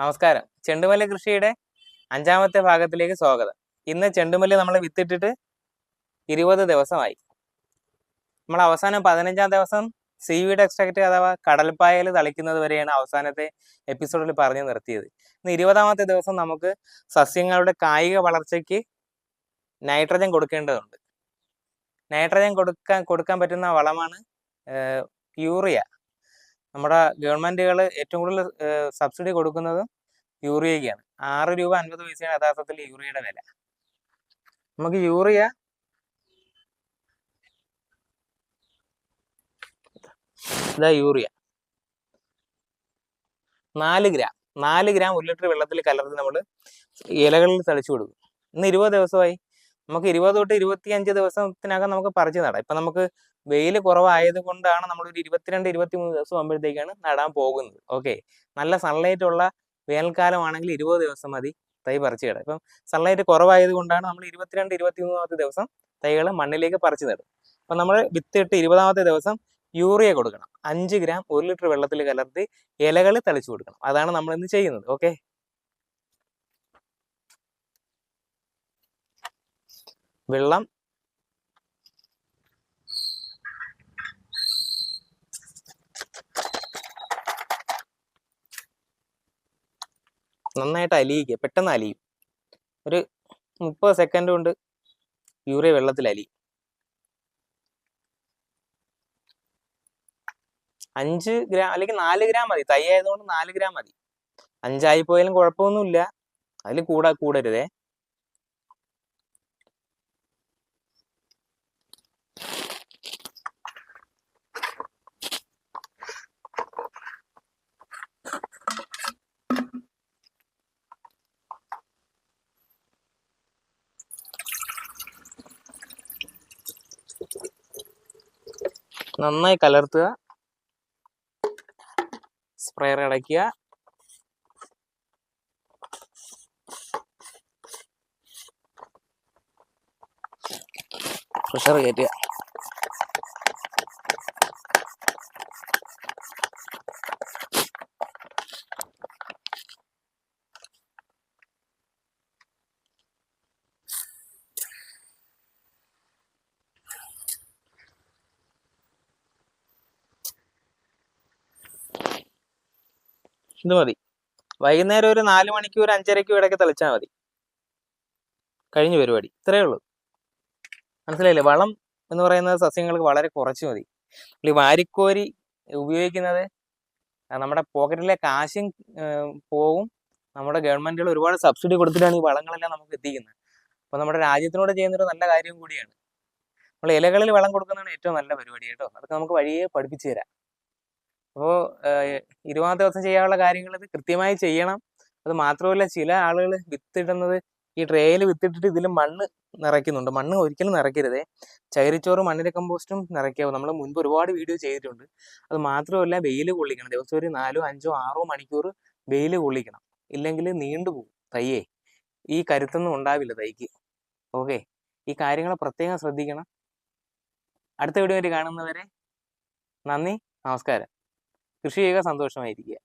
നമസ്കാരം. ചെണ്ടുമല്ലി കൃഷിയുടെ അഞ്ചാമത്തെ ഭാഗത്തിലേക്ക് സ്വാഗതം. ഇന്ന് ചെണ്ടുമല്ലി നമ്മൾ വിത്തിട്ടിട്ട് ഇരുപത് ദിവസമായി. നമ്മൾ അവസാനം പതിനഞ്ചാം ദിവസം സീവീഡ് എക്സ്ട്രാക്റ്റ് അഥവാ കടൽപ്പായൽ തളിക്കുന്നത് വരെയാണ് അവസാനത്തെ എപ്പിസോഡിൽ പറഞ്ഞു നിർത്തിയത്. ഇന്ന് ഇരുപതാമത്തെ ദിവസം നമുക്ക് സസ്യങ്ങളുടെ കായിക വളർച്ചയ്ക്ക് നൈട്രജൻ കൊടുക്കേണ്ടതുണ്ട്. നൈട്രജൻ കൊടുക്കാൻ കൊടുക്കാൻ പറ്റുന്ന വളമാണ് യൂറിയ. നമ്മുടെ ഗവൺമെന്റുകൾ ഏറ്റവും കൂടുതൽ സബ്സിഡി കൊടുക്കുന്നത് യൂറിയയ്ക്കാണ്. ആറ് രൂപ അൻപത് പൈസയാണ് യഥാർത്ഥത്തിൽ യൂറിയയുടെ വില. നമുക്ക് യൂറിയ ഇതാ യൂറിയ. നാല് ഗ്രാം നാല് ഗ്രാം ഒരു ലിറ്റർ വെള്ളത്തിൽ കലർത്തി നമ്മൾ ഇലകളിൽ തളിച്ചു കൊടുക്കും. ഇന്ന് ഇരുപത് ദിവസമായി. നമുക്ക് ഇരുപത് തൊട്ട് ഇരുപത്തിയഞ്ച് ദിവസത്തിനകം നമുക്ക് പറിച്ച് നടാം. ഇപ്പൊ നമുക്ക് വെയിൽ കുറവായത് കൊണ്ടാണ് നമ്മൾ ഒരു ഇരുപത്തിരണ്ട് ഇരുപത്തി മൂന്ന് ദിവസം ആകുമ്പോഴത്തേക്കാണ് നടാൻ പോകുന്നത്. ഓക്കെ. നല്ല സൺലൈറ്റ് ഉള്ള വേനൽക്കാലമാണെങ്കിൽ ഇരുപത് ദിവസം മതി തൈ പറിച്ചു നടാം ഇപ്പം സൺലൈറ്റ് കുറവായത് കൊണ്ടാണ് നമ്മൾ ഇരുപത്തിരണ്ട് ഇരുപത്തി മൂന്നാമത്തെ ദിവസം തൈകൾ മണ്ണിലേക്ക് പറിച്ചു നടും. അപ്പം നമ്മൾ വിത്തിട്ട് ഇരുപതാമത്തെ ദിവസം യൂറിയ കൊടുക്കണം. അഞ്ച് ഗ്രാം ഒരു ലിറ്റർ വെള്ളത്തിൽ കലർത്തി ഇലകൾ തളിച്ചു കൊടുക്കണം. അതാണ് നമ്മൾ ഇന്ന് ചെയ്യുന്നത്. ഓക്കെ. വെള്ളം. നന്നായിട്ട് അലിയിക്കുക. പെട്ടെന്ന് അലിയും. ഒരു മുപ്പത് സെക്കൻഡ് കൊണ്ട് യൂറിയ വെള്ളത്തിൽ അലിയും അഞ്ച് ഗ്രാം അല്ലെങ്കിൽ നാല് ഗ്രാം മതി. തൈ ആയതുകൊണ്ട് നാല് ഗ്രാം മതി. അഞ്ചായി പോയാലും കുഴപ്പമൊന്നുമില്ല. അതിൽ കൂടാ കൂടരുതേ. നന്നായി കലർത്തുക. സ്പ്രേർ അടയ്ക്കുക. പ്രഷർ കയറ്റുക ഇത് മതി. വൈകുന്നേരം ഒരു നാല് മണിക്കൂർ അഞ്ചരയ്ക്കും ഇടയ്ക്ക് തെളിച്ചാൽ മതി. കഴിഞ്ഞ പരിപാടി. ഇത്രയേ ഉള്ളൂ. മനസ്സിലായില്ലേ? വളം എന്ന് പറയുന്നത് സസ്യങ്ങൾക്ക് വളരെ കുറച്ച് മതി. ഈ വാരിക്കോരി ഉപയോഗിക്കുന്നത് നമ്മുടെ പോക്കറ്റിലെ കാശും പോവും. നമ്മുടെ ഗവൺമെന്റുകൾ ഒരുപാട് സബ്സിഡി കൊടുത്തിട്ടാണ് ഈ വളങ്ങളെല്ലാം നമുക്ക് എത്തിക്കുന്നത്. അപ്പോൾ നമ്മുടെ രാജ്യത്തിനോട് ചെയ്യുന്നൊരു നല്ല കാര്യം കൂടിയാണ്. നമ്മൾ ഇലകളിൽ വളം കൊടുക്കുന്നതാണ് ഏറ്റവും നല്ല പരിപാടി കേട്ടോ. അതൊക്കെ നമുക്ക് വഴിയെ പഠിപ്പിച്ചു തരാം. അപ്പോൾ ഇരുപതാം ദിവസം ചെയ്യാനുള്ള കാര്യങ്ങൾ ഇത് കൃത്യമായി ചെയ്യണം. അത് മാത്രമല്ല ചില ആളുകൾ വിത്തിടുന്നത് ഈ ട്രേയിൽ വിത്തിട്ടിട്ട് ഇതിൽ മണ്ണ് നിറയ്ക്കുന്നുണ്ട്. മണ്ണ് ഒരിക്കലും നിറയ്ക്കരുതേ. ചകിരിച്ചോറും മണ്ണിര കമ്പോസ്റ്റും നിറയ്ക്കാവും നമ്മൾ മുൻപ് ഒരുപാട് വീഡിയോ ചെയ്തിട്ടുണ്ട്. അത് മാത്രമല്ല വെയിൽ കൊള്ളിക്കണം. ദിവസം ഒരു നാലോ അഞ്ചോ ആറോ മണിക്കൂർ വെയിൽ കൊള്ളിക്കണം. ഇല്ലെങ്കിൽ നീണ്ടുപോകും തയ്യേ ഈ കരുത്തൊന്നും ഉണ്ടാവില്ല തൈക്ക്. ഓക്കെ. ഈ കാര്യങ്ങൾ പ്രത്യേകം ശ്രദ്ധിക്കണം. അടുത്ത വീഡിയോ ആയിട്ട് കാണുന്നവരെ നന്ദി. നമസ്കാരം. കൃഷി ചെയ്യുക സന്തോഷമായിരിക്കുക.